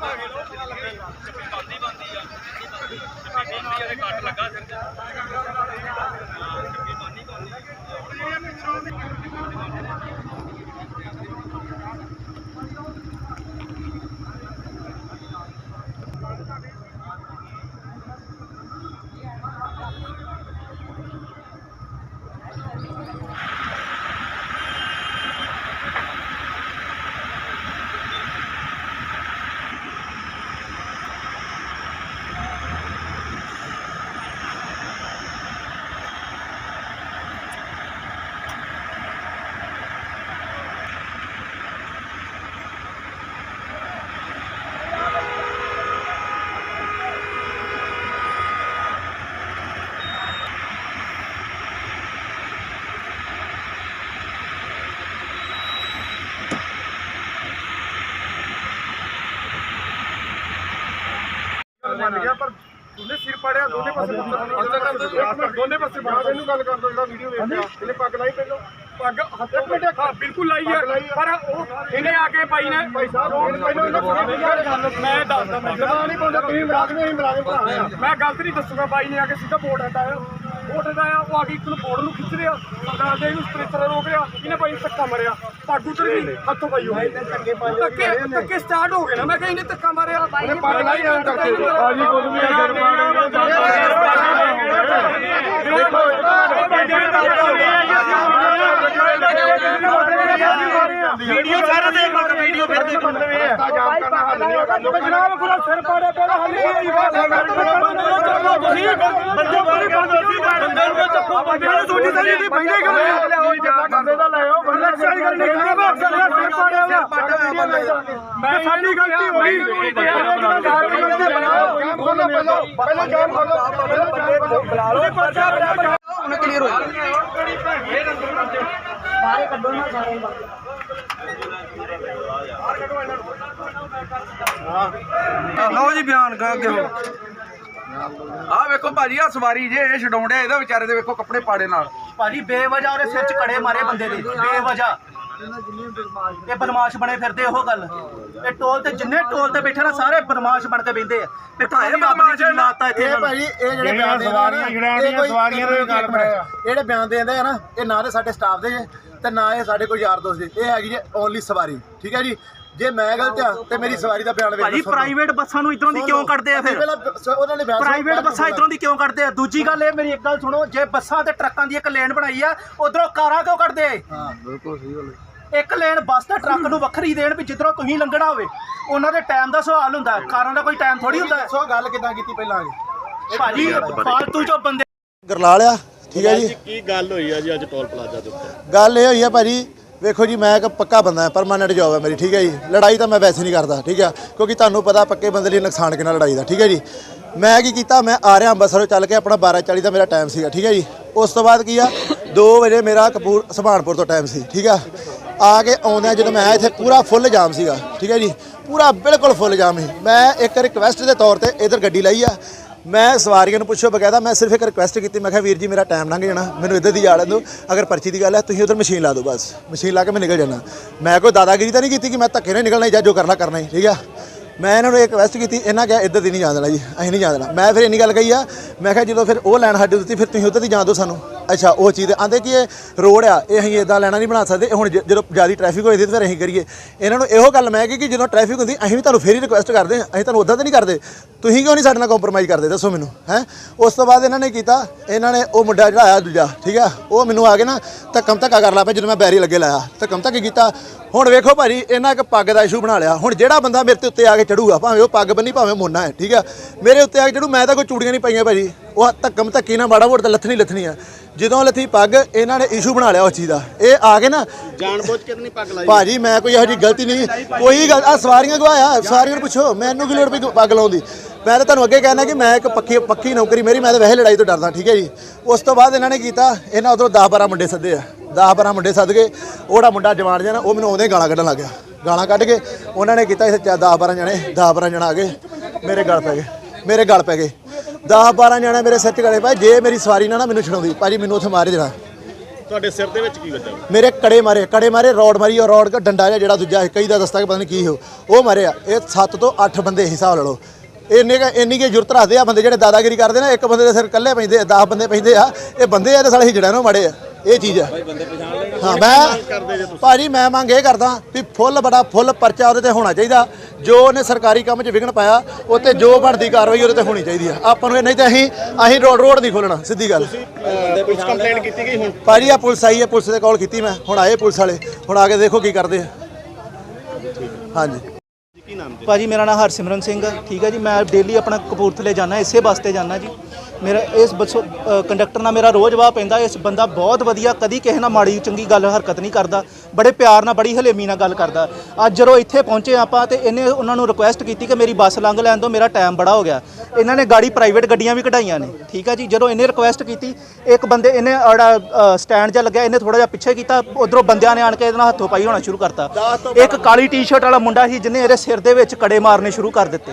ਬੰਦੀ ਬੰਦੀ ਆ। ਬੰਦੀ ਆ। ਤੇ ਕੱਟ ਲੱਗਾ ਸਿਰ ਮੰਨ ਗਿਆ ਪਰ ਦੋਨੇ ਸਿਰ ਪੜਿਆ ਦੋਨੇ ਪਾਸੇ ਦੋਨੇ ਪਾਸੇ ਬਾਹਰ ਇਹਨੂੰ ਗੱਲ ਕਰ ਦੋ ਜਿਹੜਾ ਵੀਡੀਓ ਵੇਖਿਆ ਇਹਨੇ ਪੱਗ ਲਾਈ ਪਹਿਲਾਂ। ਪੱਗ ਹੱਥ ਮਿੰਟ। ਹਾਂ ਬਿਲਕੁਲ ਲਾਈ ਹੈ ਪਰ ਉਹ ਇਹਨੇ ਆ ਕੇ ਪਾਈ ਨੇ। ਭਾਈ ਸਾਹਿਬ ਪਹਿਲਾਂ ਇਹਨਾਂ ਮੈਂ ਦੱਸਦਾ ਮੈਂ ਜਮਾ ਨਹੀਂ ਪਾਉਂਦਾ ਤੁਸੀਂ ਮਰਾਕ ਨਹੀਂ ਮਰਾਕ ਭਰਾ ਮੈਂ ਗਲਤ ਨਹੀਂ ਦੱਸੂਗਾ ਬਾਈ ਨੇ ਆ ਕੇ ਸਿੱਧਾ ਬੋਰਡ ਹਟਾਇਆ। ਬੋਰਡ ਹਟਾਇਆ ਉਹ ਆ ਕੇ ਇੱਕ ਨੂੰ ਬੋਰਡ ਨੂੰ ਖਿੱਚ ਰਿਹਾ ਸਰਦਾਰ ਦੇ ਇਹਨੂੰ ਸਟ੍ਰੈਚਰ ਰੋਕ ਰਿਹਾ ਇਹਨੇ ਬਾਈ ਨੂੰ ਧੱਕਾ ਮਾਰਿਆ ਪੱਗ ਉਤਰ ਗਈ ਹੱਥੋਂ ਬਾਈ ਹੋਈ। ਧੱਕੇ ਧੱਕੇ ਸਟਾਰਟ ਹੋ ਗਏ ਨਾ ਮੈਂ ਕਿਹਾ ਇਹਨੇ ਧੱਕਾ ਮਾਰਿਆ। ਉਹਨੇ ਪੱਗ ਲਾਈ ਆਂ ਕਰਕੇ ਹਾਜੀ ਕੁਝ ਵੀ ਵੀਡੀਓ ਸਾਰਾ ਦੇ ਮਗਰ ਵੀਡੀਓ ਫਿਰ ਦੇ ਜਨਾਬ ਪੂਰਾ ਸਿਰ ਪਾੜਿਆ ਪਿਆ ਹੱਲ ਨਹੀਂ ਹੋਈ ਤੁਸੀਂ ਬੰਦੇ ਬਾਰੇ ਬੰਦ ਅਸੀਂ ਬੰਦੇ ਨੂੰ ਤੁਹਾਡੀ ਸਾਰੀ ਦੀ ਬੰਦੇ ਕਰੋ ਬੰਦੇ ਦਾ ਲੈ ਆਓ ਬੰਦੇ ਸਾਰੀ ਗੱਲ ਨਹੀਂ ਕਰਨੀ ਬਸ ਸਿਰ ਪਾੜਿਆ ਹੋਇਆ ਮੈਂ ਸਾਡੀ ਗਲਤੀ ਹੋਈ ਕੰਮ ਖੋਲੋ ਪਹਿਲਾਂ ਪਹਿਲਾਂ ਜਾਮ ਖੋਲੋ ਪਹਿਲਾਂ ਜਾਮ ਬੁਲਾ ਲਓ ਪਰਚਾ ਬਣਾ ਹੁਣ ਕਲੀਅਰ ਬਾਹਰ ਕੱਢੋ ਨਾ ਸਾਰੇ ਨੂੰ ਲਓ ਜੀ ਬਿਆਨ ਕਾ ਅੱਗੇ ਆ ਵੇਖੋ ਭਾਜੀ ਆ ਸਵਾਰੀ ਜੇ ਇਹ ਛਡਾਉਂਦਿਆ ਇਹਦਾ ਵਿਚਾਰੇ ਦੇ ਵੇਖੋ ਕੱਪੜੇ ਪਾੜੇ ਨਾਲ। ਭਾਜੀ ਬੇਵਜ੍ਹਾ ਉਹਦੇ ਸਿਰ 'ਚ ਕੜੇ ਮਾਰੇ ਬੰਦੇ ਦੇ ਬੇਵਜ੍ਹਾ। ਇਹ ਬਦਮਾਸ਼ ਬਣੇ ਫਿਰਦੇ ਉਹ ਗੱਲ। ਇਹ ਟੋਲ ਤੇ ਜਿੰਨੇ ਟੋਲ ਤੇ ਬੈਠੇ ਨਾ ਸਾਰੇ ਬਦਮਾਸ਼ ਬਣ ਕੇ ਬੈਠੇ ਆ। ਪਿੱਠਾਏ ਬਦਮਾਸ਼ ਲਾਤਾ ਇੱਥੇ ਇਹ। ਭਾਜੀ ਇਹ ਜਿਹੜੇ ਬਿਆਨ ਦੇ ਸਵਾਰੀਆਂ ਸਵਾਰੀਆਂ ਦੇ ਗੱਲ ਬਣਾਇਆ ਜਿਹੜੇ ਬਿਆਨ ਦੇਂਦੇ ਆ ਨਾ ਇਹ ਨਾ ਤੇ ਸਾਡੇ ਸਟਾਫ ਦੇ ਤੇ ਨਾ ਇਹ ਸਾਡੇ ਕੋਈ ਯਾਰ ਦੋਸਤ ਦੇ। ਇਹ ਹੈਗੀ ਜੇ ਓਨਲੀ ਸਵਾਰੀ ਠੀਕ ਹੈ ਜੀ? ਜੇ ਮੈਂ ਗਲਤ ਆ ਤੇ ਮੇਰੀ ਸਵਾਰੀ ਦਾ ਬਿਆਨ ਵੇਖ ਭਾਜੀ ਪ੍ਰਾਈਵੇਟ ਬੱਸਾਂ ਨੂੰ ਇਧਰੋਂ ਦੀ ਕਿਉਂ ਕੱਢਦੇ ਆ ਫਿਰ? ਪਹਿਲਾਂ ਸ- ਉਹਨਾਂ ਨੇ ਬਿਆਨ ਪ੍ਰਾਈਵੇਟ ਬੱਸਾਂ ਇਧਰੋਂ ਦੀ ਕਿਉਂ ਕੱਢਦੇ ਆ? ਦੂਜੀ ਗੱਲ ਇਹ ਮੇਰੀ ਇੱਕ ਗੱਲ ਸੁਣੋ ਜੇ ਬੱਸਾਂ ਤੇ ਟਰੱਕਾਂ ਦੀ ਇੱਕ ਲੇਨ ਬਣਾਈ ਆ ਉਧਰੋਂ ਕਾਰਾਂ ਕਿਉਂ ਕੱਢਦੇ? ਆ ਹਾਂ ਬਿਲਕੁਲ ਸਹੀ ਗੱਲ ਇੱਕ ਲੇਨ ਬੱਸ ਤੇ ਟਰੱਕ ਨੂੰ ਵੱਖਰੀ ਦੇਣ ਵੀ ਜਿੱਧਰੋਂ ਤੁਸੀਂ ਲੰਘਣਾ ਹੋਵੇ ਉਹਨਾਂ ਦੇ ਟਾਈਮ ਦਾ ਸਵਾਲ ਹੁੰਦਾ ਹੈ। ਕਾਰਾਂ ਦਾ ਕੋਈ ਟਾਈਮ ਥੋੜੀ ਹੁੰਦਾ। ਹੈ। ਸੋ ਗੱਲ ਕਿਦਾਂ ਕੀਤੀ ਪਹਿਲਾਂ ਜੀ ਭਾਜੀ ਫਾਲਤੂ ਜੋ ਬੰਦੇ ਗਰਲਾਲ ਆ ਠੀਕ ਹੈ ਜੀ। ਕੀ ਗੱਲ ਹੋਈ ਆ ਜੀ ਅੱਜ ਟੋਲ ਪਲਾਜ਼ਾ ਦੇ ਉੱਤੇ? ਗੱਲ ਇਹ ਹੋਈ ਆ ਭਾਜੀ ਵੇਖੋ ਜੀ, ਮੈਂ ਇੱਕ ਪੱਕਾ ਬੰਦਾ ਹਾਂ ਪਰਮਾਨੈਂਟ ਜੌਬ ਹੈ ਮੇਰੀ, ਠੀਕ ਹੈ ਜੀ? ਲੜਾਈ ਤਾਂ ਮੈਂ ਵੈਸੇ ਨਹੀਂ ਕਰਦਾ, ਠੀਕ ਹੈ? ਕਿਉਂਕਿ ਤੁਹਾਨੂੰ ਪਤਾ ਪੱਕੇ ਬੰਦੇ ਲਈ ਨੁਕਸਾਨ ਕਿੰਨਾ ਲੜਾਈ ਦਾ, ਠੀਕ ਹੈ ਜੀ? ਮੈਂ ਕੀ ਕੀਤਾ? ਮੈਂ ਆ ਰਿਹਾ ਅੰਮ੍ਰਿਤਸਰੋਂ ਚੱਲ ਕੇ ਆਪਣਾ 12:40 ਦਾ ਮੇਰਾ ਟਾਈਮ ਸੀਗਾ, ਠੀਕ ਹੈ ਜੀ? ਉਸ ਤੋਂ ਬਾਅਦ ਕੀ ਆ 2 ਵਜੇ ਮੇਰਾ ਕਪੂਰ ਸੁਭਾਨਪੁਰ ਤੋਂ ਟਾਈਮ ਸੀ, ਠੀਕ ਆ ਆ ਕੇ ਆਉਂਦਿਆਂ ਜਦੋਂ ਮੈਂ ਇੱਥੇ ਪੂਰਾ ਫੁੱਲ ਜਾਮ ਸੀਗਾ, ਠੀਕ ਹੈ ਜੀ? ਪੂਰਾ ਬਿਲਕੁਲ ਫੁੱਲ ਜਾਮ ਸੀ। ਮੈਂ ਇੱਕ ਰਿਕਵੈਸਟ ਦੇ ਤੌਰ ਤੇ ਇਧਰ ਗੱਡੀ ਲਈ ਆ। ਮੈਂ ਸਵਾਰੀਆਂ ਨੂੰ ਪੁੱਛੋ ਬਕਾਇਦਾ, ਮੈਂ ਸਿਰਫ ਇੱਕ ਰਿਕੁਐਸਟ ਕੀਤੀ, ਮੈਂ ਕਿਹਾ, ਵੀਰ ਜੀ, ਮੇਰਾ ਟਾਈਮ ਲੰਘ ਜਾਣਾ, ਮੈਨੂੰ ਇੱਧਰ ਦੀ ਜਾਣ ਦਿਓ ਅਗਰ ਪਰਚੀ ਦੀ ਗੱਲ ਹੈ, ਤੁਸੀਂ ਉਧਰ ਮਸ਼ੀਨ ਲਾ ਦਿਓ ਬਸ ਮਸ਼ੀਨ ਲਾ ਕੇ ਮੈਂ ਨਿਕਲ ਜਾਣਾ ਮੈਂ ਕੋਈ ਦਾਦਾਗਿਰੀ ਤਾਂ ਨਹੀਂ ਕੀਤੀ ਕਿ ਮੈਂ ਧੱਕੇ ਨਾਲ ਨਿਕਲਣਾ ਜਾਂ ਜੋ ਕਰਨਾ ਕਰਨਾ ਹੀ, ਠੀਕ ਆ? ਮੈਂ ਇਹਨਾਂ ਨੂੰ ਇੱਕ ਰਿਕਵੈਸਟ ਕੀਤੀ, ਇਹਨਾਂ ਕਿਹਾ, ਇੱਧਰ ਦੀ ਨਹੀਂ ਜਾਣ ਦੇਣਾ ਜੀ, ਅਸੀਂ ਨਹੀਂ ਜਾਣ ਦੇਣਾ। ਮੈਂ ਫਿਰ ਇੰਨੀ ਗੱਲ ਕਹੀ ਆ, ਮੈਂ ਕਿਹਾ, ਜਦੋਂ ਫਿਰ ਉਹ ਲੈਣ ਸਾਡੇ ਦਿੱਤੀ, ਫਿਰ ਤੁਸੀਂ ਉੱਧਰ ਦੀ ਜਾਣ ਦਿਓ ਸਾਨੂੰ। ਅੱਛਾ, ਉਹ ਚੀਜ਼ ਆਂਦੇ ਕਿ ਇਹ ਰੋਡ ਆ, ਇਹ ਅਸੀਂ ਇਦਾਂ ਲੈਣਾ ਨਹੀਂ ਬਣਾ ਸਕਦੇ। ਹੁਣ ਜ- ਜਦੋਂ ਜ਼ਿਆਦਾ ਟ੍ਰੈਫਿਕ ਹੋਏ ਦੀ ਤਾਂ ਫਿਰ ਅਸੀਂ ਕਰੀਏ। ਇਹਨਾਂ ਨੂੰ ਇਹੋ ਗੱਲ ਮੈਂ ਕਹੀ ਕਿ ਜਦੋਂ ਟ੍ਰੈਫਿਕ ਹੁੰਦੀ, ਅਸੀਂ ਵੀ ਤੁਹਾਨੂੰ ਫੇਰ ਹੀ ਰਿਕੁਐਸਟ ਕਰਦੇ ਹਾਂ। ਅਸੀਂ ਤੁਹਾਨੂੰ ਉਦਾਂ ਤਾਂ ਨਹੀਂ ਕਰਦੇ। ਤੁਸੀਂ ਕਿਉਂ ਨਹੀਂ ਸਾਡੇ ਨਾਲ ਕੰਪਰੋਮਾਈਜ਼ ਕਰਦੇ? ਦੱਸੋ ਮੈਨੂੰ, ਹੈ? ਉਸ ਤੋਂ ਬਾਅਦ ਇਹਨਾਂ ਨੇ ਕੀਤਾ, ਇਹਨਾਂ ਨੇ ਉਹ ਮੁੰਡਾ ਜਿਹੜਾ ਆਇਆ ਦੂਜਾ, ਠੀਕ ਆ? ਉਹ ਮੈਨੂੰ ਆ ਕੇ ਨਾ ਧੱਕਮ ਧੱਕਾ ਕਰ ਲਾ ਪਿਆ ਜਦੋਂ ਮੈਂ ਬੈਰੀ ਲੱਗੇ ਲਾਇਆ। ਧੱਕਮ ਧੱਕੇ ਕੀਤਾ? ਹੁਣ ਵੇਖੋ ਭਾਜੀ, ਇਹਨਾਂ ਇੱਕ ਪੱਗ ਦਾ ਇਸ਼ੂ ਬਣਾ ਲਿਆ। ਹੁਣ ਜਿਹੜਾ ਬੰਦਾ ਮੇਰੇ ਤੇ ਉੱਤੇ ਆ ਕੇ ਚੜੂਗਾ, ਭਾਵੇਂ ਉਹ ਪੱਗ ਬੰਨੀ, ਭਾਵੇਂ ਮੋਨਾ ਹੈ, ਠੀਕ ਆ? ਮੇਰੇ ਉੱਤੇ ਆ ਕੇ ਚੜੂ, ਮੈਂ ਤਾਂ ਕੋਈ ਚੂੜੀਆਂ ਨਹੀਂ ਪਾਈਆਂ ਭਾਜੀ। ਉਹ ਧੱਕਮ ਧੱਕੀ ਨਾ ਮਾੜਾ ਮੋੜ ਤਾਂ ਲੱਥਣੀ ਲੱਥਣੀ ਆ। ਜਦੋਂ ਲੱਥੀ ਪੱਗ ਇਹਨਾਂ ਨੇ ਇਸ਼ੂ ਬਣਾ ਲਿਆ ਉਸ ਚੀਜ਼ ਦਾ। ਇਹ ਆ ਕੇ ਨਾ ਜਾਣ ਬੁੱਝ ਕੇ ਤਾਂ ਨਹੀਂ ਪੱਗ ਲਾਈ। ਭਾਜੀ ਮੈਂ ਕੋਈ ਇਹੋ ਜਿਹੀ ਗਲਤੀ ਨਹੀਂ ਕੋਈ ਗੱਲ ਆ ਸਵਾਰੀਆਂ ਗਵਾਇਆ ਸਵਾਰੀਆਂ ਨੂੰ ਪੁੱਛੋ ਮੈਨੂੰ ਕੀ ਲੋੜ ਪਈ ਪੱਗ ਲਾਉਣ ਦੀ? ਮੈਂ ਤਾਂ ਤੁਹਾਨੂੰ ਅੱਗੇ ਕਹਿਣਾ ਕਿ ਮੈਂ ਇੱਕ ਪੱਕੀ ਪੱਕੀ ਨੌਕਰੀ ਮੇਰੀ ਮੈਂ ਤਾਂ ਵੈਸੇ ਲੜਾਈ ਤੋਂ ਡਰਦਾ ਠੀਕ ਹੈ ਜੀ? ਉਸ ਤੋਂ ਬਾਅਦ ਇਹਨਾਂ ਨੇ ਕੀਤਾ ਇਹਨਾਂ ਉਧਰੋਂ 10 12 ਮੁੰਡੇ ਸੱਦੇ ਆ। 10 12 ਮੁੰਡੇ ਸੱਦ ਕੇ ਉਹੜਾ ਮੁੰਡਾ ਜਵਾਨ ਨਾ ਉਹ ਮੈਨੂੰ ਆਉਂਦੇ ਗਾਲਾਂ ਕੱਢਣ ਲੱਗ ਗਿਆ। ਗਾਲਾਂ ਕੱਢ ਕੇ ਉਹਨਾਂ ਨੇ ਕੀਤਾ ਇੱਥੇ 10 12 ਜਣੇ 10 12 ਜਣਾ ਆ ਗਏ। ਮੇਰੇ ਗਲ ਪੈ ਗਏ ਮੇਰੇ ਗਲ ਪੈ ਗਏ। 10 12 ਜਣੇ ਮੇਰੇ ਸਿਰ 'ਚ ਗਲੇ ਪਏ। ਜੇ ਮੇਰੀ ਸਵਾਰੀ ਨਾ ਨਾ ਮੈਨੂੰ ਛਡਾਉਂਦੀ ਭਾਜੀ ਮੈਨੂੰ ਉੱਥੇ ਮਾਰ ਹੀ ਦੇਣਾ। ਤੁਹਾਡੇ ਸਿਰ ਦੇ ਵਿੱਚ ਕੀ ਵੱਜਾ ਮੇਰੇ ਕੜੇ ਮਾਰੇ ਕੜੇ ਮਾਰੇ ਰੋਡ ਮਾਰੀ ਔਰ ਰੋਡ ਦਾ ਡੰਡਾ ਜਿਹਾ ਜਿਹੜਾ ਦੂਜਾ ਕਈ ਦਾ ਦਸਤਾ ਪਤਾ ਨਹੀਂ ਕੀ ਹੋ ਉਹ। ਮਾਰਿਆ। ਇਹ 7 ਤੋਂ 8 ਬੰਦੇ ਹਿਸਾਬ ਲਾ ਲਓ। ਇੰਨੇ ਕੁ ਇੰਨੀ ਕੀ ਜੁਰਤ ਰੱਖਦੇ ਆ ਬੰਦੇ ਜਿਹੜੇ ਦਾਦਾਗਿਰੀ ਕਰਦੇ ਨੇ ਇੱਕ ਬੰਦੇ ਦੇ ਸਿਰ ਇਕੱਲੇ ਪੈਂਦੇ ਆ 10 ਬੰਦੇ ਪੈਂਦੇ ਆ। ਇਹ ਬੰਦੇ ਆ ਤੇ ਸਾਲੇ ਹਿਜੜਿਆਂ ਨੂੰ ਮਾੜੇ ਆ। ਇਹ ਚੀਜ਼ ਆ ਹਾਂ ਮੈਂ ਭਾਜੀ ਮੈਂ ਮੰਗ ਇਹ ਕਰਦਾ ਵੀ ਫੁੱਲ ਬੜਾ ਫੁੱਲ ਪਰਚਾ ਉਹਦੇ ਤੇ ਹੋਣਾ ਚਾਹੀਦਾ। ਜੋ ਉਹਨੇ ਸਰਕਾਰੀ ਕੰਮ 'ਚ ਵਿਘਨ ਪਾਇਆ ਉਹ ਤੇ ਜੋ ਬਣਦੀ ਕਾਰਵਾਈ ਉਹਦੇ ਤੇ ਹੋਣੀ ਚਾਹੀਦੀ ਆ। ਆਪਾਂ ਨੂੰ ਇਹ ਨਹੀਂ ਤੇ ਅਸੀਂ ਅਸੀਂ ਰੋਡ ਰੋਡ ਨਹੀਂ ਖੋਲਣਾ ਸਿੱਧੀ ਗੱਲ। ਪੁਲਿਸ ਕੰਪਲੇਂਟ ਕੀਤੀ ਗਈ ਹੁਣ? ਭਾਜੀ ਆ ਪੁਲਿਸ ਆਈ ਹੈ ਪੁਲਿਸ ਦੇ ਕਾਲ ਕੀਤੀ ਮੈਂ। ਹੁਣ ਆਏ ਪੁਲਿਸ ਵਾਲੇ। ਹੁਣ ਆ ਕੇ ਦੇਖੋ ਕੀ ਕਰਦੇ ਆ। ਹਾਂਜੀ। ਕੀ ਨਾਮ ਜੀ? ਭਾਜੀ ਮੇਰਾ ਨਾਮ ਹਰਸਿਮਰਨ ਸਿੰਘ ਹੈ ਠੀਕ ਹੈ ਜੀ ਮੈਂ ਡੇਲੀ ਆਪਣਾ ਕਪੂਰਥਲੇ ਜਾਣਾ ਇਸੇ ਵਾਸਤੇ ਜਾਣਾ ਜੀ। ਮੇਰਾ ਇਸ ਬੱਸੋ ਕੰਡਕਟਰ ਨਾਲ ਮੇਰਾ ਰੋਜ਼ ਵਾਹ ਪੈਂਦਾ ਇਸ ਬੰਦਾ ਬਹੁਤ ਵਧੀਆ ਕਦੀ ਕਿਸੇ ਨਾਲ ਮਾੜੀ ਚੰਗੀ ਗੱਲ ਹਰਕਤ ਨਹੀਂ ਕਰਦਾ ਬੜੇ ਪਿਆਰ ਨਾਲ ਬੜੀ ਹਲੇਮੀ ਨਾਲ ਗੱਲ ਕਰਦਾ। ਅੱਜ ਜਦੋਂ ਇੱਥੇ ਪਹੁੰਚੇ ਆਪਾਂ ਤੇ ਇਹਨੇ ਉਹਨਾਂ ਨੂੰ ਰਿਕੁਐਸਟ ਕੀਤੀ ਕਿ ਮੇਰੀ ਬੱਸ ਲੰਘ ਲੈਣ ਦਿਓ ਮੇਰਾ ਟਾਈਮ ਬੜਾ ਹੋ ਗਿਆ। ਇਹਨਾਂ ਨੇ ਗਾੜੀ ਪ੍ਰਾਈਵੇਟ ਗੱਡੀਆਂ ਵੀ ਕਢਾਈਆਂ ਨੇ ਠੀਕ ਹੈ ਜੀ? ਜਦੋਂ ਇਹਨੇ ਰਿਕੁਐਸਟ ਕੀਤੀ ਇੱਕ ਬੰਦੇ ਇਹਨੇ ਅੜਾ ਸਟੈਂਡ 'ਚ ਲੱਗਿਆ ਇਹਨੇ ਥੋੜਾ ਜਿਹਾ ਪਿੱਛੇ ਕੀਤਾ ਉਧਰੋਂ ਬੰਦਿਆਂ ਨੇ ਆਣ ਕੇ ਇਹਦੇ ਨਾਲ ਹੱਥੋਂ ਪਾਈ ਹੋਣਾ ਸ਼ੁਰੂ ਕਰਤਾ। ਇੱਕ ਕਾਲੀ ਟੀ-ਸ਼ਰਟ ਵਾਲਾ ਮੁੰਡਾ ਸੀ ਜਿਹਨੇ ਇਹਦੇ ਸਿਰ ਦੇ ਵਿੱਚ ਕੜੇ ਮਾਰਨੇ ਸ਼ੁਰੂ ਕਰ ਦਿੱਤੇ।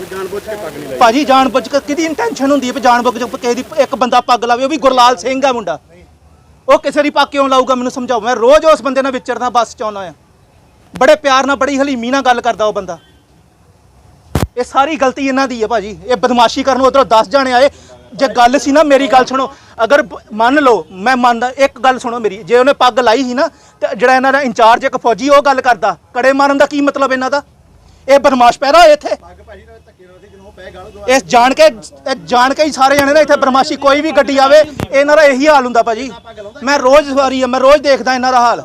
ਜਾਣਬੁੱਝ ਕੇ ਪੱਗ ਨਹੀਂ ਲਾਈ। ਭਾਜੀ ਜਾਣ ਬੁੱਝ ਕੇ ਕਿਹਦੀ ਇੰਟੈਂਸ਼ਨ ਹੁੰਦੀ ਹੈ ਵੀ ਜਾਣ ਬੁੱਝ ਕੇ ਕਿਸੇ ਦੀ ਇੱਕ ਬੰਦਾ ਪੱਗ ਲਾਵੇ? ਉਹ ਵੀ ਗੁਰਲਾਲ ਸਿੰਘ ਆ ਮੁੰਡਾ। ਉਹ ਕਿਸੇ ਦੀ ਪੱਗ ਕਿਉਂ ਲਾਊਗਾ? ਮੈਨੂੰ ਸਮਝਾਓ। ਮੈਂ ਰੋਜ਼ ਉਸ ਬੰਦੇ ਨਾਲ ਵਿਚਰਦਾ ਬੱਸ 'ਚ ਆਉਣਾ ਆ ਬੜੇ ਪਿਆਰ ਨਾਲ ਬੜੀ ਹਲੀਮੀ ਨਾਲ ਗੱਲ ਕਰਦਾ ਉਹ ਬੰਦਾ। ਇਹ ਸਾਰੀ ਗਲਤੀ ਇਹਨਾਂ ਦੀ ਹੈ ਭਾਜੀ। ਇਹ ਬਦਮਾਸ਼ੀ ਕਰਨ ਉਧਰੋਂ 10 ਜਾਣੇ ਆਏ। ਜੇ ਗੱਲ ਸੀ ਨਾ ਮੇਰੀ ਗੱਲ ਸੁਣੋ। ਅਗਰ ਮੰਨ ਲਓ ਮੈਂ ਮੰਨਦਾ ਇੱਕ ਗੱਲ ਸੁਣੋ ਮੇਰੀ। ਜੇ ਉਹਨੇ ਪੱਗ ਲਾਈ ਸੀ ਨਾ ਤੇ ਜਿਹੜਾ ਇਹਨਾਂ ਦਾ ਇੰਚਾਰਜ ਇੱਕ ਫੌਜੀ ਉਹ ਗੱਲ ਕਰਦਾ। ਕੜੇ ਮਾਰਨ ਦਾ ਕੀ ਮਤਲਬ ਇਹਨਾਂ ਦਾ? ਇਹ ਬਦਮਾਸ਼ ਪੈਦਾ ਹੋਏ ਇੱਥੇ। ਇਸ ਜਾਣ ਕੇ ਇਹ ਜਾਣ ਕੇ ਹੀ ਸਾਰੇ ਜਣੇ ਨਾ ਇੱਥੇ ਬਦਮਾਸ਼ੀ ਕੋਈ ਵੀ ਗੱਡੀ ਆਵੇ ਇਹਨਾਂ ਦਾ ਇਹੀ ਹਾਲ ਹੁੰਦਾ ਭਾਜੀ। ਮੈਂ ਰੋਜ਼ ਸਵਾਰੀ ਆ ਮੈਂ ਰੋਜ਼ ਦੇਖਦਾ ਇਹਨਾਂ ਦਾ ਹਾਲ।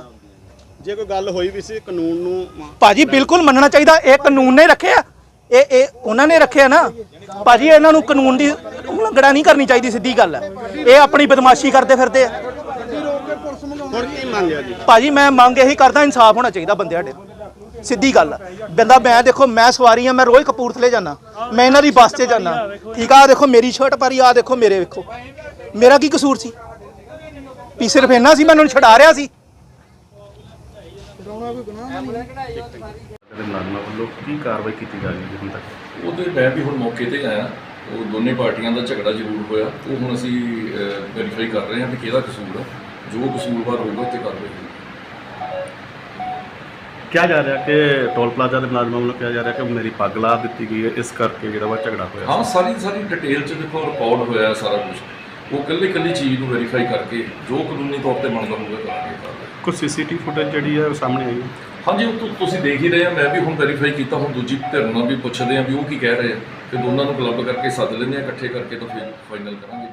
ਜੇ ਕੋਈ ਗੱਲ ਹੋਈ ਵੀ ਸੀ ਕਾਨੂੰਨ ਨੂੰ ਭਾਜੀ ਬਿਲਕੁਲ ਮੰਨਣਾ ਚਾਹੀਦਾ ਇਹ ਕਾਨੂੰਨ ਨੇ ਰੱਖਿਆ। ਇਹ ਇਹ ਉਹਨਾਂ ਨੇ ਰੱਖਿਆ ਨਾ। ਭਾਜੀ ਇਹਨਾਂ ਨੂੰ ਕਾਨੂੰਨ ਦੀ ਉਲੰਘਣਾ ਨਹੀਂ ਕਰਨੀ ਚਾਹੀਦੀ ਸਿੱਧੀ ਗੱਲ ਹੈ ਇਹ ਆਪਣੀ ਬਦਮਾਸ਼ੀ ਕਰਦੇ ਫਿਰਦੇ ਆ। ਹੁਣ ਕੀ ਮੰਗਿਆ ਜੀ? ਭਾਜੀ ਮੈਂ ਮੰਗ ਇਹੀ ਕਰਦਾ ਇਨਸਾਫ ਹੋਣਾ ਚਾਹੀਦਾ ਬੰਦੇ ਸਾਡੇ ਸਿੱਧੀ ਗੱਲ ਆ। ਬੰਦਾ ਮੈਂ ਦੇਖੋ ਮੈਂ ਸਵਾਰੀ ਆ ਮੈਂ ਰੋਜ਼ ਕਪੂਰਥਲੇ ਜਾਣਾ ਮੈਂ ਇਹਨਾਂ ਦੀ ਬੱਸ 'ਤੇ ਜਾਣਾ ਠੀਕ ਆ ਆਹ ਦੇਖੋ ਮੇਰੀ ਸ਼ਰਟ ਪਾਰੀ ਆ ਦੇਖੋ ਮੇਰੇ ਵੇਖੋ। ਮੇਰਾ ਕੀ ਕਸੂਰ ਸੀ? ਵੀ ਸਿਰਫ ਇਹਨਾਂ ਸੀ ਮੈਨੂੰ ਛਡਾ ਰਿਹਾ ਸੀ। ਦੇ ਮੁਲਾਜ਼ਮਾਂ ਵੱਲੋਂ ਕੀ ਕਾਰਵਾਈ ਕੀਤੀ ਜਾ ਰਹੀ ਹੈ ਹੁਣ ਤੱਕ? ਉਹਦੇ ਮੈਂ ਵੀ ਹੁਣ ਮੌਕੇ ਤੇ ਆਇਆ। ਉਹ ਦੋਨੇ ਪਾਰਟੀਆਂ ਦਾ ਝਗੜਾ ਜ਼ਰੂਰ ਹੋਇਆ। ਉਹ ਹੁਣ ਅਸੀਂ ਵੈਰੀਫਾਈ ਕਰ ਰਹੇ ਹਾਂ ਕਿ ਕਿਹਦਾ ਕਸੂਰ ਹੈ ਜੋ ਕਸੂਰਵਾਰ ਹੋਊਗਾ ਤੇ ਕਾਰਵਾਈ ਹੋਊਗੀ। ਕਿਹਾ ਜਾ ਰਿਹਾ ਕਿ ਟੋਲ ਪਲਾਜ਼ਾ ਦੇ ਮੁਲਾਜ਼ਮਾਂ ਵੱਲੋਂ ਕਿਹਾ ਜਾ ਰਿਹਾ ਕਿ ਮੇਰੀ ਪੱਗ ਲਾ ਦਿੱਤੀ ਗਈ ਹੈ ਇਸ ਕਰਕੇ ਜਿਹੜਾ ਵਾ ਝਗੜਾ ਹੋਇਆ। ਹਾਂ ਸਾਰੀ ਸਾਰੀ ਡਿਟੇਲ ਚ ਦੇਖੋ ਰਿਕਾਰਡ ਹੋਇਆ ਸਾਰਾ ਕੁਝ ਉਹ ਕੱਲੀ ਕੱਲੀ ਚੀਜ਼ ਨੂੰ ਵੈਰੀਫਾਈ ਕਰਕੇ ਜੋ ਕਾਨੂੰਨੀ ਤੌਰ ਤੇ ਬਣਦਾ ਹੋਊਗਾ ਕਰਾਂਗੇ ਕੁਝ ਸੀਸੀਟੀਵੀ ਫੁਟੇਜ ਜਿਹੜੀ ਹੈ ਉਹ ਸਾਹਮਣੇ ਆਈ ਹੈ? ਹਾਂਜੀ ਉਹ ਤੁਸੀਂ ਦੇਖ ਹੀ ਰਹੇ ਆ ਮੈਂ ਵੀ ਹੁਣ ਵੈਰੀਫਾਈ ਕੀਤਾ ਹੁਣ ਦੂਜੀ ਧਿਰ ਨਾਲ ਵੀ ਪੁੱਛਦੇ ਆ ਵੀ ਉਹ ਕੀ ਕਹਿ ਰਹੇ ਆ। ਤੇ ਦੋਨਾਂ ਨੂੰ ਕਲੱਬ ਕਰਕੇ ਸੱਦ ਲੈਂਦੇ ਆ ਇਕੱਠੇ ਕਰਕੇ ਤਾਂ ਫਿਰ ਫਾਈਨਲ ਕਰਾਂਗੇ।